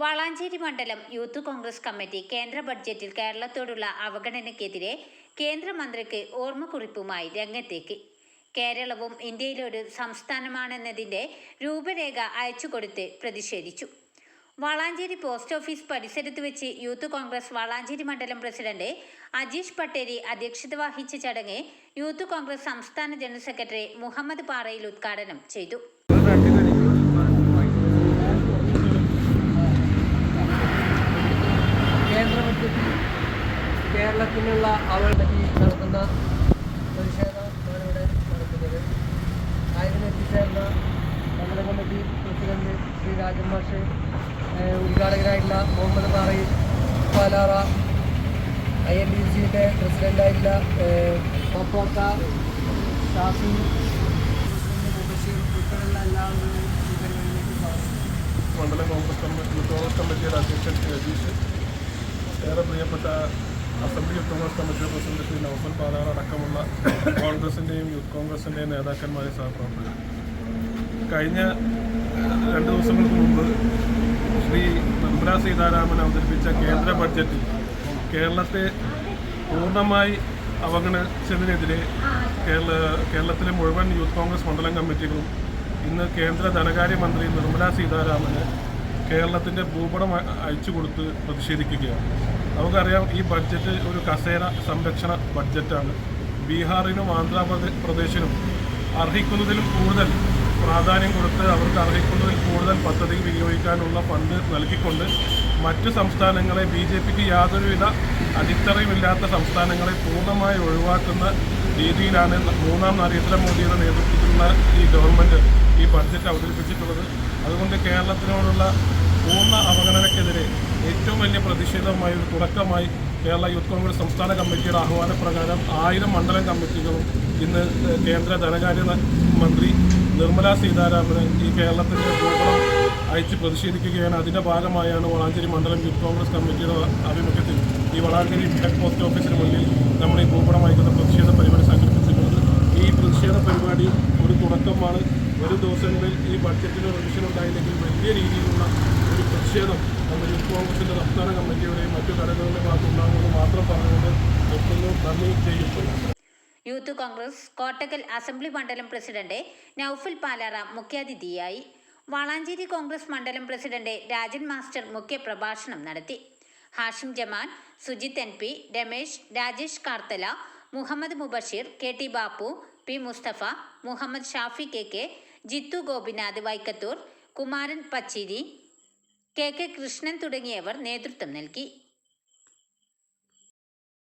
വളാഞ്ചേരി മണ്ഡലം youth Congress committee കേന്ദ്ര ബഡ്ജറ്റിൽ കേരളത്തോടുള്ള അവഗണനയ്ക്കെതിരെ കേന്ദ്രമന്ത്രിക്ക് ഓർമ്മക്കുറിപ്പുമായി രംഗത്തേക്ക്. കേരളവും ഇന്ത്യയിലൊരു സംസ്ഥാനമാണെന്നതിന്റെ രൂപരേഖ അയച്ചുകൊടുത്ത് പ്രതിഷേധിച്ചു. വളാഞ്ചേരി പോസ്റ്റ് ഓഫീസ് പരിസരത്ത് വെച്ച് യൂത്ത് കോൺഗ്രസ് വളാഞ്ചേരി മണ്ഡലം പ്രസിഡന്റ് അജീഷ് പട്ടേരി അധ്യക്ഷത വഹിച്ച ചടങ്ങ് യൂത്ത് കോൺഗ്രസ് സംസ്ഥാന ജനറൽ സെക്രട്ടറി മുഹമ്മദ് പാറയിൽ ഉദ്ഘാടനം ചെയ്തു കേന്ദ്ര ബഡ്ജറ്റിൽ കേരളത്തിനുള്ള അവൾ ഈ നടത്തുന്ന പ്രതിഷേധമാണ് ഇവിടെ നടത്തുന്നത്. ആയതിന് എത്തിച്ചേർന്ന മണ്ഡല കമ്മിറ്റി പ്രസിഡന്റ് ശ്രീ രാജൻ മാഷ് ഉദ്ഘാടകനായിട്ടുള്ള മുഹമ്മദ് പാറയിൽ പാലാറ ഐ എൻ ഡി സിയുടെ പ്രസിഡന്റായിട്ടുള്ള പപ്പോക്ക ഷാഫി മണ്ഡലം കോൺഗ്രസ് കമ്മിറ്റി കോൺഗ്രസ് കമ്മിറ്റിയുടെ അധ്യക്ഷൻ രജീഷ് ഏറെ പ്രിയപ്പെട്ട അസംബ്ലി ഉത്തമസ്ഥ മധ്യപ്രസിഡന്റ് ശ്രീ നൗഫൽ പാലാർ അടക്കമുള്ള കോൺഗ്രസിന്റെയും യൂത്ത് കോൺഗ്രസിന്റെയും നേതാക്കന്മാരെ സഹപ്രവർത്തകർ. കഴിഞ്ഞ രണ്ട് ദിവസങ്ങൾക്ക് മുമ്പ് ശ്രീ നിർമ്മലാ സീതാരാമൻ അവതരിപ്പിച്ച കേന്ദ്ര ബഡ്ജറ്റിൽ കേരളത്തെ പൂർണമായി അവഗണിച്ചതിനെതിരെ കേരള കേരളത്തിലെ മുഴുവൻ യൂത്ത് കോൺഗ്രസ് മണ്ഡലം കമ്മിറ്റികളും ഇന്ന് കേന്ദ്ര ധനകാര്യമന്ത്രി നിർമ്മലാ സീതാരാമന് കേരളത്തിന്റെ ഭൂപടം അയച്ചു കൊടുത്ത് പ്രതിഷേധിക്കുകയാണ്. നമുക്കറിയാം ഈ ബഡ്ജറ്റ് ഒരു കസേര സംരക്ഷണ ബഡ്ജറ്റാണ് ബീഹാറിനും ആന്ധ്രാപ്രദേ പ്രദേശിനും അർഹിക്കുന്നതിലും കൂടുതൽ പ്രാധാന്യം കൊടുത്ത് അവർക്ക് അർഹിക്കുന്നതിൽ കൂടുതൽ പദ്ധതി വിനിയോഗിക്കാനുള്ള ഫണ്ട് നൽകിക്കൊണ്ട് മറ്റു സംസ്ഥാനങ്ങളെ ബി ജെ പിക്ക് യാതൊരുവിധ അടിത്തറയുമില്ലാത്ത സംസ്ഥാനങ്ങളെ പൂർണമായി ഒഴിവാക്കുന്ന രീതിയിലാണ് മൂന്നാം നരേന്ദ്രമോദിയുടെ നേതൃത്വത്തിലുള്ള ഈ ഗവൺമെന്റ് ഈ ബഡ്ജറ്റ് അവതരിപ്പിച്ചിട്ടുള്ളത്. അതുകൊണ്ട് കേരളത്തിനോടുള്ള പൂർണ അവഗണനയ്ക്കെതിരെ ഏറ്റവും വലിയ പ്രതിഷേധവുമായി ഒരു തുടക്കമായി കേരള യൂത്ത് കോൺഗ്രസ് സംസ്ഥാന കമ്മിറ്റിയുടെ ആഹ്വാനപ്രകാരം ആയിരം മണ്ഡലം കമ്മിറ്റികളും ഇന്ന് കേന്ദ്ര ധനകാര്യ മന്ത്രി നിർമ്മലാ സീതാരാമന് ഈ കേരളത്തിന്റെ ഭൂപടം അയച്ച് പ്രതിഷേധിക്കുകയാണ്. അതിന്റെ ഭാഗമായാണ് വളാഞ്ചേരി മണ്ഡലം യൂത്ത് കോൺഗ്രസ് കമ്മിറ്റിയുടെ ആഭിമുഖ്യത്തിൽ ഈ വളാഞ്ചേരി ഹെഡ് പോസ്റ്റ് ഓഫീസിന് മുന്നിൽ നമ്മൾ ഈ ഭൂപടം അയക്കുന്ന പ്രതിഷേധ പരിപാടി സംഘടിപ്പിച്ചിട്ടുള്ളത്. ഈ പ്രതിഷേധ പരിപാടി ഒരു തുടക്കമാണ്. ഒരു ദിവസങ്ങളിൽ ഈ ബഡ്ജറ്റിന് റിവിഷൻ ഉണ്ടായില്ലെങ്കിൽ വലിയ രീതിയിലുള്ള പ്രതിഷേധം നമ്മുടെ യൂത്ത് കോൺഗ്രസിന്റെ സംസ്ഥാന കമ്മിറ്റിയുടെയും മറ്റു ഘടകങ്ങളുടെ ഭാഗത്തുണ്ടാകുമെന്ന് മാത്രം പറഞ്ഞുകൊണ്ട് നിർത്തുന്നു. നന്ദി. ചെയ്യുന്നു യൂത്ത് കോൺഗ്രസ് കോട്ടക്കൽ അസംബ്ലി മണ്ഡലം പ്രസിഡന്റ് നൌഫൽ പാലാറ മുഖ്യാതിഥിയായി. വളാഞ്ചേരി കോൺഗ്രസ് മണ്ഡലം പ്രസിഡന്റ് രാജൻ മാസ്റ്റർ മുഖ്യപ്രഭാഷണം നടത്തി. Hashim Jaman Sujith N P Ramesh Rajesh Karthala Muhammad Mubasheer K T Bappu P Mustafa Muhammad Shafi K K Jithu Gopinath Vaikkathur Kumaran Pachiri K K Krishnan തുടങ്ങിയവർ നേതൃത്വം നൽകി